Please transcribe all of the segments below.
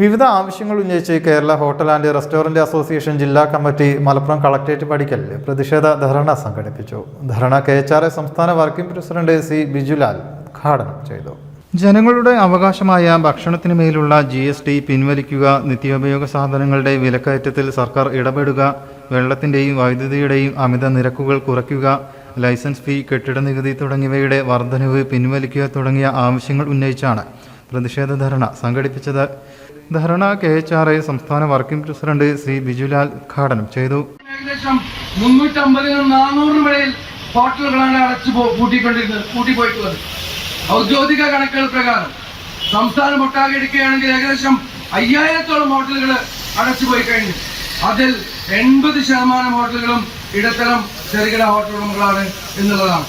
വിവിധ ആവശ്യങ്ങൾ ഉന്നയിച്ച് Kerala hotel and restaurant association ജില്ലാ കമ്മിറ്റി മലപ്പുറം കളക്ടറേറ്റ് പടിക്കൽ പ്രതിഷേധ ധർണ സംഘടിപ്പിച്ചു. Dharna K H R A സംസ്ഥാന വർക്കിംഗ് പ്രസിഡന്റ് സി ബിജുലാൽ ഉദ്ഘാടനം ചെയ്തു. ജനങ്ങളുടെ അവകാശമായ ഭക്ഷണത്തിന് മേലുള്ള ജി എസ് ടി പിൻവലിക്കുക നിത്യോപയോഗ സാധനങ്ങളുടെ വിലക്കയറ്റത്തിൽ സർക്കാർ ഇടപെടുക വെള്ളത്തിന്റെയും വൈദ്യുതിയുടെയും അമിത നിരക്കുകൾ കുറയ്ക്കുക ലൈസൻസ് ഫീ കെട്ടിട നികുതി തുടങ്ങിയവയുടെ വർധനവ് പിൻവലിക്കുക തുടങ്ങിയ ആവശ്യങ്ങൾ ഉന്നയിച്ചാണ് പ്രതിഷേധ ധർണ സംഘടിപ്പിച്ചത്. Dharna K H R I സംസ്ഥാന വർക്കിംഗ് പ്രസിഡന്റ് സി ബിജുലാൽ ഉദ്ഘാടനം ചെയ്തു. ഹോട്ടലുകളാണ് അടച്ചു കൂട്ടിക്കൊണ്ടിരുന്നത് പൂട്ടിക്കൊണ്ടിരുന്നത് പൂട്ടിപ്പോയിട്ടുള്ളത്. ഔദ്യോഗിക കണക്കുകൾ പ്രകാരം സംസ്ഥാനം ഒട്ടാകെ എടുക്കുകയാണെങ്കിൽ ഏകദേശം അയ്യായിരത്തോളം ഹോട്ടലുകൾ അടച്ചുപോയി കഴിഞ്ഞു. അതിൽ എൺപത് ശതമാനം ഹോട്ടലുകളും ഇടത്തരം ചെറുകിട ഹോട്ടൽ ഉടമകളാണ് എന്നുള്ളതാണ്.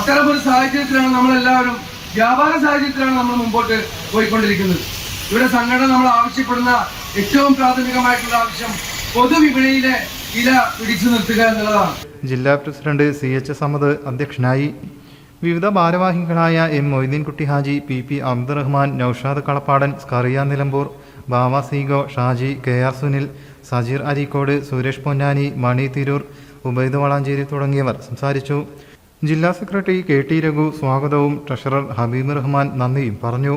അത്തരം ഒരു സാഹചര്യത്തിലാണ് നമ്മളെല്ലാവരും വ്യാപാര സാഹചര്യത്തിലാണ് നമ്മൾ മുമ്പോട്ട് പോയിക്കൊണ്ടിരിക്കുന്നത്. ഇവിടെ സംഘടന നമ്മൾ ആവശ്യപ്പെടുന്ന ഏറ്റവും പ്രാഥമികമായിട്ടുള്ള ആവശ്യം പൊതുവിപണിയിലെ വില പിടിച്ചു നിർത്തുക എന്നുള്ളതാണ്. ജില്ലാ പ്രസിഡന്റ് സി എച്ച് സമദ് അധ്യക്ഷനായി വിവിധ ഭാരവാഹികളായ M Moideenkutty Haji P P Abdurahman Noushad Kalappadan Scaria Nilambur Bava സീഗോ Shaji K R Sunil Sajeer Areekode Suresh Ponnani Mani Tirur Ubaid Valanchery തുടങ്ങിയവർ സംസാരിച്ചു. ജില്ലാ സെക്രട്ടറി കെ ടി രഘു സ്വാഗതവും ട്രഷറർ ഹബീബ് റഹ്മാൻ നന്ദിയും പറഞ്ഞു.